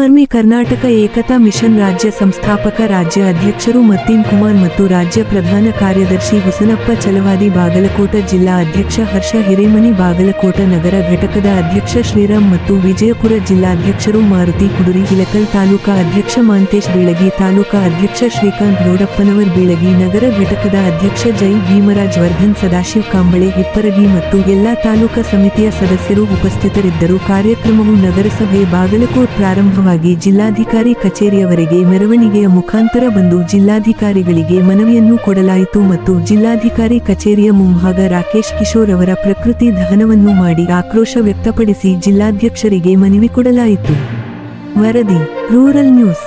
Army Karnataka ಏಕತಾ mission ರಾಜ್ಯ ಸಂಸ್ಥಾಪಕ ರಾಜ್ಯ ಅಧ್ಯಕ್ಷರು ಮತ್ತಿನ್ ಕುಮಾರ್ ಮತ್ತು ರಾಜ್ಯ ಪ್ರಧಾನ ಕಾರ್ಯದರ್ಶಿ ಹುಸನಪ್ಪ ಚಲವಾದಿ ಬಾಗಲಕೋಟ ಜಿಲ್ಲಾ ಅಧ್ಯಕ್ಷ ಹರ್ಷ ಹಿರೇಮನಿ ಬಾಗಲಕೋಟ ನಗರ ಘಟಕದ ಅಧ್ಯಕ್ಷ ಶ್ರೀರಾಮ್ ಮತ್ತು ವಿಜಯಪುರ ಜಿಲ್ಲಾಧ್ಯಕ್ಷರು ಮಾರುತಿ ಕುಡುರಿ ಇಲಕಲ್ ತಾಲೂಕಾ ಅಧ್ಯಕ್ಷ ಮಾಂತೇಶ್ ಬೀಳಗಿ, ತಾಲೂಕಾ ಅಧ್ಯಕ್ಷ ಶ್ರೀಕಾಂತ್ ಗೌಡಪ್ಪನವರ್ ಬೀಳಗಿ, ನಗರ ಘಟಕದ ಅಧ್ಯಕ್ಷ ಜೈ ಭೀಮರಾಜ್ ವರ್ಧನ್ ಸದಾಶಿವ್ ಕಾಂಬಳೆ, ಹಿಪ್ಪರಗಿ ಮತ್ತು ಎಲ್ಲಾ ತಾಲೂಕಾ ಸಮಿತಿಯ ಸದಸ್ಯರು ಉಪಸ್ಥಿತರಿದ್ದರು. ಕಾರ್ಯಕ್ರಮವು ನಗರಸಭೆ ಬಾಗಲಕೋಟ್ ಪ್ರಾರಂಭವಾಗಿ ಜಿಲ್ಲಾಧಿಕಾರಿ ಕಚೇರಿಯವರೆಗೆ ಮೆರವಣಿಗೆಯ ಮುಖಾಂತರ ಬಂದು ಜಿಲ್ಲಾಧಿಕಾರಿಗಳಿಗೆ ಮನವಿಯನ್ನು ಕೊಡಲಾಯಿತು ಮತ್ತು ಜಿಲ್ಲಾಧಿಕಾರಿ ಕಚೇರಿಯ ಮುಂಭಾಗ ರಾಕೇಶ್ ಕಿಶೋರ್ ಅವರ ಪ್ರಕೃತಿ ದಹನವನ್ನು ಮಾಡಿ ಆಕ್ರೋಶ ವ್ಯಕ್ತಪಡಿಸಿ ಜಿಲ್ಲಾಧ್ಯಕ್ಷರಿಗೆ ಮನವಿ ಕೊಡಲಾಯಿತು. ವರದಿ, ರೂರಲ್ ನ್ಯೂಸ್.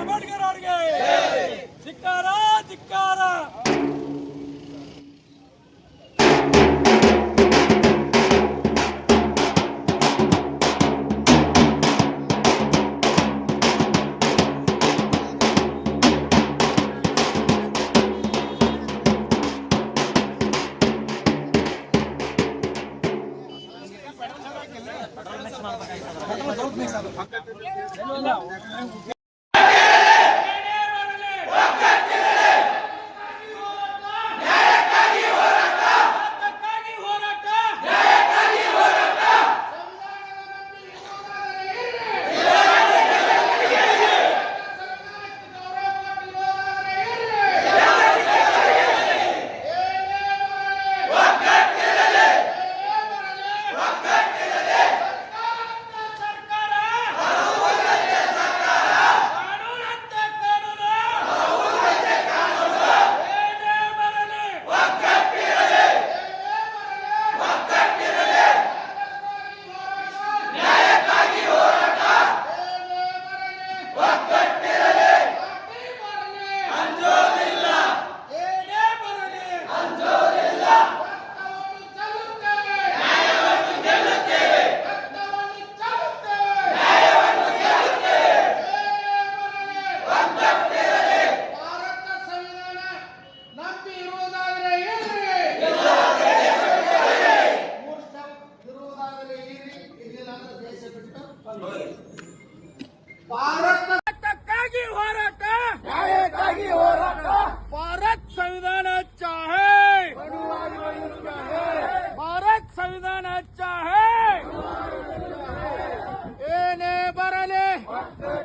Doctor.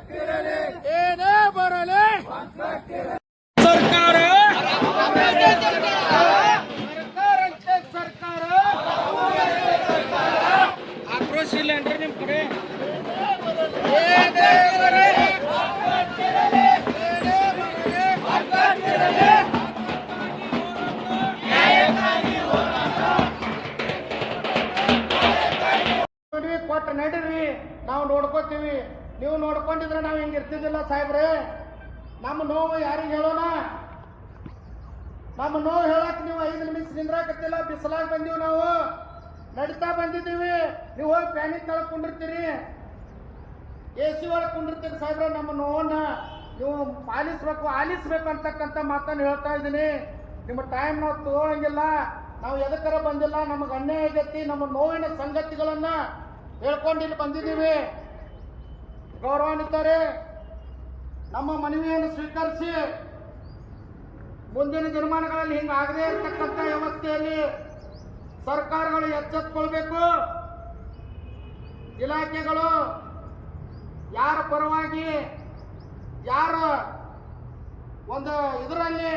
ನೀವು ನೋಡ್ಕೊಂಡಿದ್ರೆ ನಾವು ಹಿಂಗೆ ಇರ್ತಿದ್ದಿಲ್ಲ ಸಾಹೇಬ್ರೆ. ನಮ್ಮ ನೋವು ಯಾರಿಗೆ ಹೇಳೋಣ? ನಮ್ಮ ನೋವು ಹೇಳಕ್ ನೀವು ಐದು ನಿಮಿಷ ನಿಂದ್ರಾಕತ್ತಿಲ್ಲ ಬಿಸಿಲಾಗ ಬಂದೀವಿ ನಾವು. ನಡಿತಾ ಬಂದಿದ್ದೀವಿ. ನೀವು ಹೋಗಿ ಪ್ಯಾನಿಕ್ ಕೆಳಗೆ ಕುಂಡಿರ್ತೀರಿ. ಎ ಸಿ ಒಳಗೆ ಕುಂಡಿರ್ತೀರಿ ಸಾಹೇಬ್ರೆ ನಮ್ಮ ನೋವನ್ನ. ನೀವು ಪಾಲಿಸ್ಬೇಕು, ಆಲಿಸ್ಬೇಕು ಅಂತಕ್ಕಂಥ ಮಾತನ್ನು ಹೇಳ್ತಾ ಇದ್ದೀನಿ. ನಿಮ್ಮ ಟೈಮ್ ನಾವು ತಗೊಳಂಗಿಲ್ಲ. ನಾವು ಎದಕ್ಕರ ಬಂದಿಲ್ಲ? ನಮಗೆ ಅನ್ಯಾಯ ಆಗೈತಿ. ನಮ್ಮ ನೋವಿನ ಸಂಗತಿಗಳನ್ನ ಹೇಳ್ಕೊಂಡು ಇಲ್ಲಿ ಬಂದಿದ್ದೀವಿ. ಗೌರವಾನ್ವಿತರೇ, ನಮ್ಮ ಮನವಿಯನ್ನು ಸ್ವೀಕರಿಸಿ ಮುಂದಿನ ದಿನಮಾನಗಳಲ್ಲಿ ಹಿಂಗಾಗದೇ ಇರತಕ್ಕಂಥ ವ್ಯವಸ್ಥೆಯಲ್ಲಿ ಸರ್ಕಾರಗಳು ಎಚ್ಚೆತ್ಕೊಳ್ಬೇಕು. ಇಲಾಖೆಗಳು ಯಾರ ಪರವಾಗಿ, ಯಾರ ಒಂದು ಇದರಲ್ಲಿ,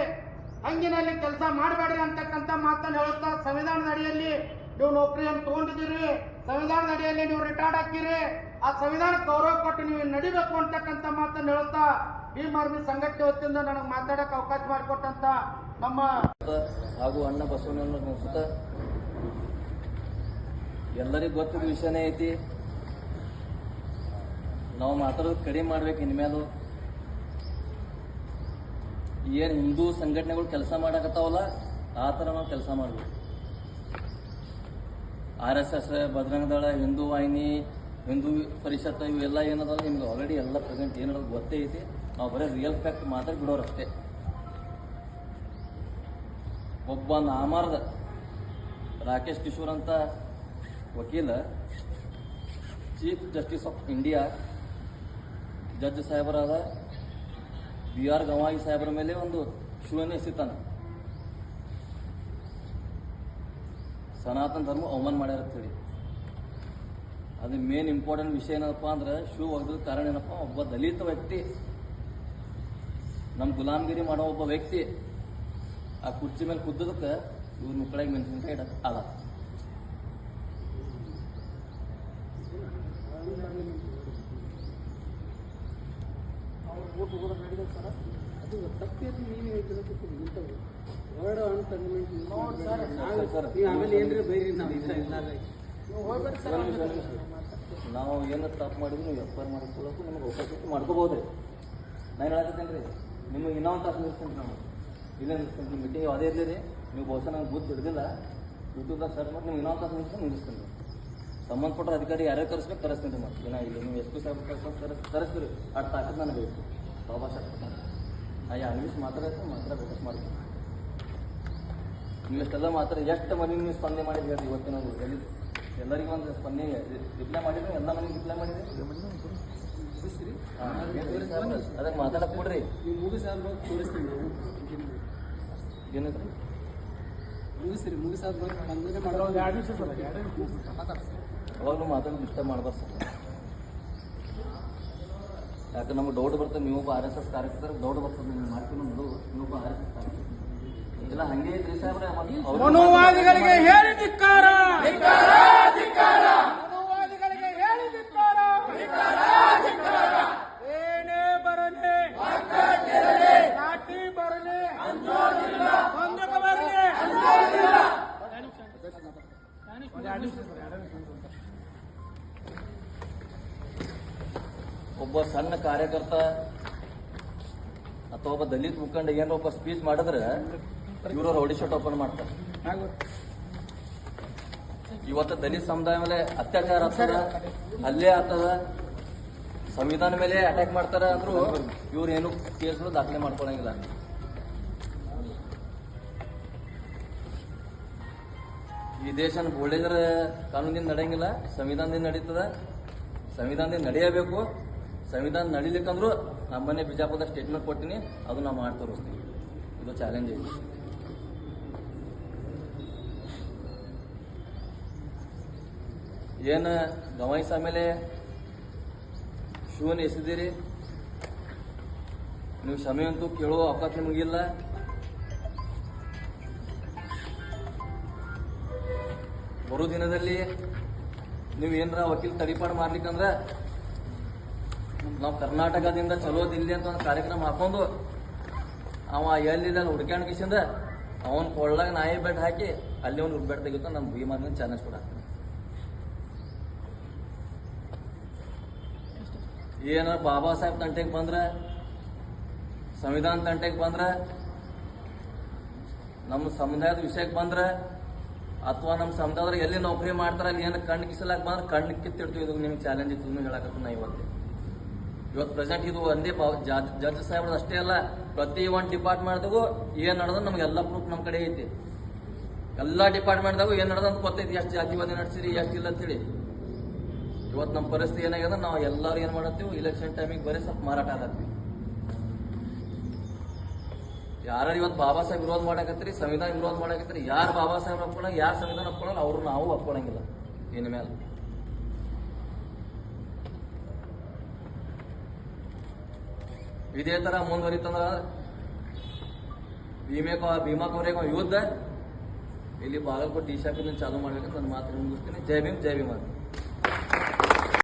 ಹಂಗಿನಲ್ಲಿ ಕೆಲಸ ಮಾಡಬೇಡ್ರಿ ಅಂತಕ್ಕಂಥ ಮಾತನ್ನು ಹೇಳುತ್ತಾ ಸಂವಿಧಾನದ ಅಡಿಯಲ್ಲಿ ನೀವು ನೌಕರಿಯನ್ನು ತಗೊಂಡಿದ್ದೀರಿ, ಸಂವಿಧಾನದ ಅಡಿಯಲ್ಲಿ ನೀವು ರಿಟೈರ್ಡ್ ಹಾಕಿರಿ ಆ ಸಂವಿಧಾನ ಗೌರವ ಕೊಟ್ಟು ನೀವು ನಡಿಬೇಕು ಅಂತಕ್ಕಂಥ ಮಾತನ್ನು ಹೇಳುತ್ತಾ ಭೀಮಾರ್ಮಿ ಸಂಘಟನೆ ವತಿಯಿಂದ ನನಗೆ ಮಾತಾಡಕ್ಕೆ ಅವಕಾಶ ಮಾಡಿಕೊಟ್ಟಂತ ನಮ್ಮ ಹಾಗೂ ಅಣ್ಣ ಬಸವಣ್ಣನ ಸುತ್ತ ಎಲ್ಲರಿಗೂ ಗೊತ್ತಿದ್ದ ವಿಷಯನೇ ಐತಿ. ನಾವು ಮಾತಾಡೋದು ಕಡಿಮೆ ಮಾಡ್ಬೇಕು ಇನ್ಮೇಲೂ. ಏನು ಹಿಂದೂ ಸಂಘಟನೆಗಳು ಕೆಲಸ ಮಾಡಕತ್ತಾವಲ್ಲ, ಆ ಥರ ನಾವು ಕೆಲಸ ಮಾಡಬೇಕು. R S S Bajrang Dal Hindu Vahini Hindu ಪರಿಷತ್ ಇವೆಲ್ಲ ಏನದ ನಿಮ್ಗೆ ಆಲ್ರೆಡಿ ಎಲ್ಲ ಪ್ರೆಸೆಂಟ್ ಏನಾದ್ರು ಗೊತ್ತೇ ಐತಿ. ನಾವು ಬರೀ ರಿಯಲ್ ಫ್ಯಾಕ್ಟ್ ಮಾತ್ರ ಬಿಡೋರಷ್ಟೇ. ಒಬ್ಬ ನಾಮಾರ್ದ ರಾಕೇಶ್ ಕಿಶೋರ್ ಅಂತ ವಕೀಲ chief justice of India judge ಸಾಹೇಬರಾದ B R Gavai ಸಾಹೇಬರ ಮೇಲೆ ಒಂದು ಶೂನ್ಯ ಸಿತಾನ. ಸನಾತನ ಧರ್ಮ ಅವಮಾನ ಮಾಡ್ಯಾರ ಅಂತೇಳಿ ಅದು ಮೇನ್ ಇಂಪಾರ್ಟೆಂಟ್ ವಿಷಯ ಏನಪ್ಪ ಅಂದ್ರೆ ಶೂ ಒಗೆದ ಕಾರಣ ಏನಪ್ಪ? ಒಬ್ಬ ದಲಿತ ವ್ಯಕ್ತಿ ನಮ್ಮ ಗುಲಾಮಗಿರಿ ಮಾಡೋ ಒಬ್ಬ ವ್ಯಕ್ತಿ ಆ ಕುರ್ಚಿ ಮೇಲೆ ಕುದ್ದದಕ್ಕೆ ಇವ್ರ ಮುಕ್ಕಳಿಗೆ ಮೆಣಸಿನ್ಕಾಯಿ ಇಡ ಅಲ್ಲ ಸರ್. ನಾವು ಏನು ತಪ್ಪು ಮಾಡಿದ್ರು ನೀವು ಎಫ್ ಐ ಆರ್ ನಿಮಗೆ ಅವಕಾಶ ಮಾಡ್ಕೋಬೋದ್ರಿ ನಾನು ಹೇಳಕತ್ತೇನೆ ರೀ ನಿಮಗೆ ಇನ್ನೊಂದು ತಾಸು ನಿಲ್ಸ್ತೀನಿ ನಾವು ಇಲ್ಲೇ ನಿಲ್ಸ್ತೀನಿ ನಿಮ್ಮ ಮೀಟಿಂಗ್ ಯಾವುದೇ ಇರಲಿ ರೀ ನೀವು ಬಹುಶಃ ನಂಗೆ ಬುದ್ಧಿ ಹಿಡಿದಿಲ್ಲ. ಯೂಟ್ಯೂಬ್ದಾಗ ಸರ್ಚ್ ಮಾಡಿ ನಿಮ್ಗೆ ಇನ್ನೊಂದು ತಾಸು ನಿಲ್ಸ್ಕೊಂಡು ನಿಲ್ಲಿಸ್ತೀನಿ ಸಂಬಂಧಪಟ್ಟ ಅಧಿಕಾರಿ ಯಾರೇ ಕರೆಸ್ಬೇಕು ಕರೆಸ್ತೀನಿ ರೀ ಮತ್ತೆ ಏನಾಗಿಲ್ಲ ನೀವು ಎಸ್ ಪಿ ಸಾಹೇಬ್ ಕರ್ಸ್ಕೊಂಡು ಕರೆಸ್, ಕರೆಸ್ತೀರಿ, ಅಷ್ಟು ತಾಕತ್ ನನಗೆ ಬೇಕು. ಬಾಬಾ ಸಾಹೇಬ್ ನಾ ಇಂಗ್ಲೀಷ್ ಮಾತ್ರ ಬೇಕಷ್ಟು ಮಾಡ್ತೀನಿ. ನೀವು ಎಷ್ಟೆಲ್ಲ ಮಾತ್ರ, ಎಷ್ಟು ಮನೆ ನೀವು ಸ್ಪಂದನೆ ಮಾಡಿದ್ರಿ ಇವತ್ತಿನ ಎಲ್ಲಿ ಎಲ್ಲರಿಗೂ ಒಂದು ಸ್ಪಂದನೆ ರಿಪ್ಲೈ ಮಾಡಿದ್ರೆ ಎಲ್ಲ ಮನೆಗೆ ರಿಪ್ಲೈ ಮಾಡಿದ್ರಿ? ಅದಕ್ಕೆ ಮಾತಾಡಕ್ ಕೊಡ್ರಿ. ಏನೈತ್ರಿ? ಮುಗಿಸ್ರಿ ಮುಗಿಸಾದ ಬಂದ್ರೆ ಅವಾಗಲೂ ಮಾತಾಡೋದು ಇಷ್ಟ ಮಾಡ್ಬಾರ್ದು ಸರ್. ಯಾಕೆ ನಮ್ಗೆ ಡೌಟ್ ಬರ್ತದೆ ನೀವೊಬ್ಬ ಆರ್ ಎಸ್ ಎಸ್ ಕಾರ್ಯಕರ್ತರ ಡೌಟ್ ಬರ್ತದೆ ನೀವು ಮಾಡ್ತೀನಿ ಒಂದು ನೀವೊಬ್ಬ ಆರ್ ಎಸ್ ಎಸ್ ಕಾರ್ಯಕರ್ತ ಇಲ್ಲ ಹಂಗೆ ಇದ್ರಿ ಸಾಹೇಬ್ರೆ ಮನುವಾದಿಗಳಿಗೆ ಹೇಳಿ ಧಿಕ್ಕಾರ ಮನುವಾದಿಗಳಿಗೆ ಹೇಳಿ ಧಿಕ್ಕಾರ ಏನೇ ಬರಲಿ ಲಾಠಿ ಬರಲಿ ಬಂದೂಕ ಬರಲಿ ಒಬ್ಬ ಸಣ್ಣ ಕಾರ್ಯಕರ್ತ ಅಥವಾ ಒಬ್ಬ ದಲಿತ ಮುಖಂಡ ಏನೋ ಒಬ್ಬ ಸ್ಪೀಚ್ ಮಾಡಿದ್ರೆ ಇವರು ರೌಡಿ ಶೋಟ್ ಓಪನ್ ಮಾಡ್ತಾರೆ. ಇವತ್ತು ದಲಿತ ಸಮುದಾಯ ಮೇಲೆ ಅತ್ಯಾಚಾರ ಆಗ್ತದ, ಹಲ್ಲೆ ಆಗ್ತದ, ಸಂವಿಧಾನ ಮೇಲೆ ಅಟ್ಯಾಕ್ ಮಾಡ್ತಾರ ಅಂದ್ರು ಇವ್ರು ಏನು ಕೇಸ್ಗಳು ದಾಖಲೆ ಮಾಡ್ಕೊಳಂಗಿಲ್ಲ. ಈ ದೇಶನ ಬೋಳಿಗರ ಕಾನೂನಿಂದ ನಡೆಯಂಗಿಲ್ಲ, ಸಂವಿಧಾನದಿಂದ ನಡೀತದ, ಸಂವಿಧಾನದಿಂದ ನಡೆಯಬೇಕು. ಸಂವಿಧಾನ ನಡಿಲಿಕ್ಕಂದರೂ ನಮ್ಮ ಮನೆ ಬಿಜಾಪುರದ ಸ್ಟೇಟ್ಮೆಂಟ್ ಕೊಟ್ಟಿನಿ, ಅದು ನಾವು ಮಾಡಿ ತೋರಿಸ್ತೀವಿ. ಇದು ಚಾಲೆಂಜ್ ಐತಿ ಏನು ಗವಾಯಿಸ ಮೇಲೆ ಶೂನ್ ಎಸಿದಿರಿ? ನೀವು ಕ್ಷಮೆ ಅಂತೂ ಕೇಳೋ ಅವಕಾಶ ನಿಮಗಿಲ್ಲ. ಬರೋ ದಿನದಲ್ಲಿ ನೀವು ಏನರ ವಕೀಲ್ ತಡಿಪಾಡು ಮಾಡ್ಲಿಕ್ಕಂದ್ರ ನಾವು ಕರ್ನಾಟಕದಿಂದ ಚಲೋ ದಿಲ್ಲಿ ಅಂತ ಒಂದು ಕಾರ್ಯಕ್ರಮ ಹಾಕೊಂಡು ಅವ ಎಲ್ಲಿಲ್ಲ ಅಲ್ಲಿ ಹುಡ್ಕ್ಯಾಣ ಕಿಸಿಂದ ಅವನ್ ಕೊಳ್ಳಾಗ ನಾಯಿ ಬೆಡ್ ಹಾಕಿ ಅಲ್ಲಿ ಒಂದು ಉರ್ಬೆಡ್ ತೆಗಿತ ನಮ್ಮ ಭೀಮಾರ್ನ ಚಾಲೆಂಜ್ ಕೂಡ ಏನಾರ ಬಾಬಾ ಸಾಹೇಬ್ ತಂಟೆಗೆ ಬಂದ್ರೆ, ಸಂವಿಧಾನ ತಂಟೆಗೆ ಬಂದ್ರೆ ನಮ್ಮ ಸಮುದಾಯದ ವಿಷಯಕ್ಕೆ ಬಂದ್ರೆ, ಅಥವಾ ನಮ್ಮ ಸಮುದಾಯದಾಗ ಎಲ್ಲಿ ನೌಕರಿ ಮಾಡ್ತಾರ, ಅಲ್ಲಿ ಏನು ಕಣ್ಣು ಕಿಸಲಾಕ್ ಬಂದ್ರೆ ಕಣ್ಣು ಕಿತ್ತಿಡ್ತೀವಿ ಇದು ನಿಮ್ಗೆ ಚಾಲೆಂಜ್ ಇತ್ತು ಹೇಳಕತ್ತ ನಾ ಇವತ್ತು. ಇವತ್ತು ಪ್ರೆಸೆಂಟ್ ಇದು ಒಂದೇ ಜಡ್ಜ್ ಸಾಹೇಬ್ರದ್ದು ಅಷ್ಟೇ ಅಲ್ಲ, ಪ್ರತಿ ಒಂದು ಡಿಪಾರ್ಟ್ಮೆಂಟ್ದಾಗೂ ಏನ್ ನಡೆದ ನಮ್ಗೆ ಎಲ್ಲ ಪ್ರೂಫ್ ನಮ್ಮ ಕಡೆ ಐತಿ. ಎಲ್ಲ ಡಿಪಾರ್ಟ್ಮೆಂಟ್ದಾಗೂ ಏನ್ ನಡೆದ ಗೊತ್ತೈತಿ, ಎಷ್ಟು ಜಾತಿವಾದಿ ನಡೆಸಿರಿ, ಎಷ್ಟು ಇಲ್ಲ ಅಂತೇಳಿ. ಇವತ್ತು ನಮ್ಮ ಪರಿಸ್ಥಿತಿ ಏನಾಗ್ಯದ ನಾವು ಎಲ್ಲರೂ ಏನ್ ಮಾಡತ್ತೀವಿ ಇಲೆಕ್ಷನ್ ಟೈಮಿಗೆ ಬರೀ ಸ್ವಲ್ಪ ಮಾರಾಟ ಆಗತ್ತೀವಿ. ಯಾರು ಇವತ್ತು ಬಾಬಾ ಸಾಹೇಬ್ ವಿರೋಧ ಮಾಡಕತ್ರಿ ಸಂವಿಧಾನ ವಿರೋಧ ಮಾಡಕತ್ರಿ ಯಾರು ಬಾಬಾ ಸಾಹೇಬ್ ಒಪ್ಕೊಳ್ಳ ಯಾರು ಸಂವಿಧಾನ ಒಪ್ಕೊಳ್ಳಲ್ಲ ಅವ್ರು ನಾವು ಒಪ್ಕೊಳ್ಳಂಗಿಲ್ಲ ಇನ್ ಇದೇ ತರ ಮುಂದುವರಿತಂದ್ರ ಭೀಮೆ ಭೀಮಾ ಕವರೆಗೆ ಯುದ್ಧ. ಇಲ್ಲಿ ಬಾಗಲಕೋಟೆ ಡಿ ಚಾಲೂ ಚಾಲು ಮಾಡ್ಬೇಕಂತ ನನ್ನ ಮಾತು ಮುಗಿಸ್ತೀನಿ. ಜೈ ಭೀಮ್ ಜೈ ಭೀಮ್.